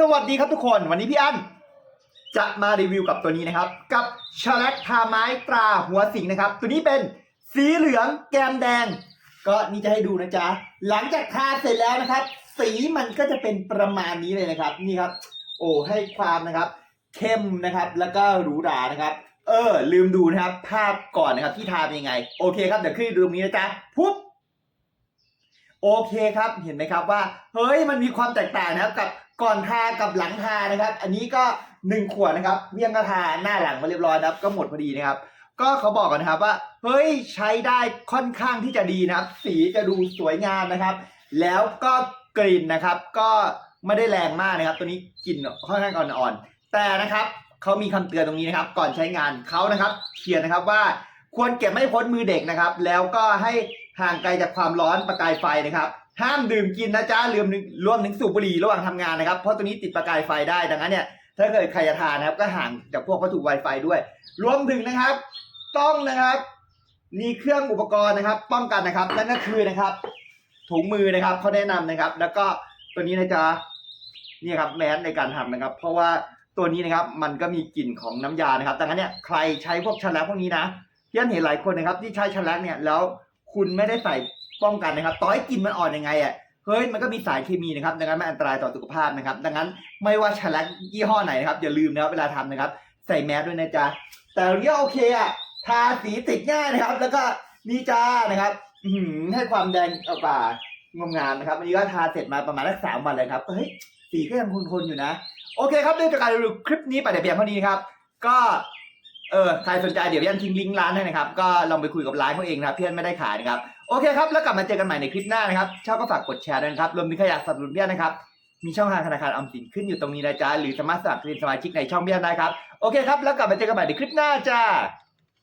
สวัสดีครับทุกคน วันนี้พี่อันจะมารีวิวกับตัวนี้นะครับ กับชาลักทาไม้ตราหัวสิงนะครับ ตัวนี้เป็นสีเหลืองแกมแดง ก็นี่จะให้ดูนะจ๊ะ หลังจากทาเสร็จแล้วนะครับ สีมันก็จะเป็นประมาณนี้เลยนะครับ นี่ครับ โอ้ให้ความนะครับ เข้มนะครับ แล้วก็หรูหรานะครับ เออ ลืมดูนะครับ ภาพก่อนนะครับที่ทาเป็นยังไง โอเคครับเดี๋ยวขึ้นดูตรงนี้นะจ๊ะปุ๊บโอเคครับเห็นไหมครับว่า เฮ้ยมันมีความแตกต่างนะครับกับ ก่อนทากับหลังทานะครับ อันนี้ก็หนึ่งขวดนะครับเพียงก็ทาหน้าหลังมาเรียบร้อยนะครับก็หมดพอดีนะครับ ก็เขาบอกกันนะครับว่าเฮ้ยใช้ได้ค่อนข้างที่จะดีนะครับ สีจะดูสวยงามนะครับ แล้วก็กลิ่นนะครับ ก็ไม่ได้แรงมากนะครับ ตัวนี้กลิ่นค่อนข้างอ่อนๆแต่นะครับเขามีคำเตือนตรงนี้นะครับ ก่อนใช้งานเขานะครับเขียนนะครับว่าควรเก็บไม่พ้นมือเด็กนะครับ แล้วก็ให้ห่างไกลจากความร้อนประกายไฟนะครับ ห้ามดื่มกินนะจ๊ะรวมถึงรวมถึงสูบบุหรี่ระหว่างทำงานนะครับ เพราะตัวนี้ติดประกายไฟได้ดังนั้นเนี่ยถ้าเกิดใครจะทานนะครับ ก็ห่างจากพวกวัตถุไวไฟด้วย รวมถึงนะครับ ต้องนะครับมีเครื่องอุปกรณ์นะครับ ป้องกันนะครับนั่นก็คือนะครับ ถุงมือนะครับเขาแนะนำนะครับ แล้วก็ตัวนี้นะจ๊ะนี่ครับแมสในการทำนะครับ เพราะว่าตัวนี้นะครับมันก็มีกลิ่นของน้ำยานะครับดังนั้นเนี่ยใครใช้พวกแฉลกพวกนี้นะเพี่อนเห็นหลายคนนะครับ ที่ใช้แฉลกเนี่ยแล้วคุณไม่ได้ใส่ ป้องกันนะครับ ต่อให้กินมันอ่อนยังไงอะเฮ้ยมันก็มีสารเคมีนะครับดังนั้นมันอันตรายต่อสุขภาพนะครับ ดังนั้นไม่ว่าฉลักยี่ห้อไหนนะครับอย่าลืมนะครับเวลาทำนะครับ ใส่แมสด้วยนะจ๊ะแต่อันนี้โอเคอะทาสีติดง่ายนะครับ แล้วก็นี่จ้านะครับให้ความแดงเอาป่างมงามนะครับอันนี้ก็ทาเสร็จมาประมาณสักสามวันเลยครับเฮ้ยสีก็ยังคนๆอยู่นะ โอเคครับด้วยจากการรีวิวคลิปนี้ไปแต่เพียงเท่านี้ครับ ก็เออใครสนใจเดี๋ยวพี่อันทิ้งลิงก์ร้านให้นะครับ ก็ลองไปคุยกับร้านเขาเองนะครับพี่อนไม่ได้ขายนะครับ โอเคครับ แล้วกลับมาเจอกันใหม่ในคลิปหน้านะครับชอบก็ฝากกดแชร์ด้วยนะครับ รวมถึงขยะสนับสนุนพี่อนนะครับ มีช่องทางธนาคารออมสินขึ้นอยู่ตรงนี้นะจ๊ะ หรือสามารถสมัครเป็นสมาชิกในช่องเพี่อนได้ครับ โอเคครับ แล้วกลับมาเจอกันใหม่ในคลิปหน้าจ้า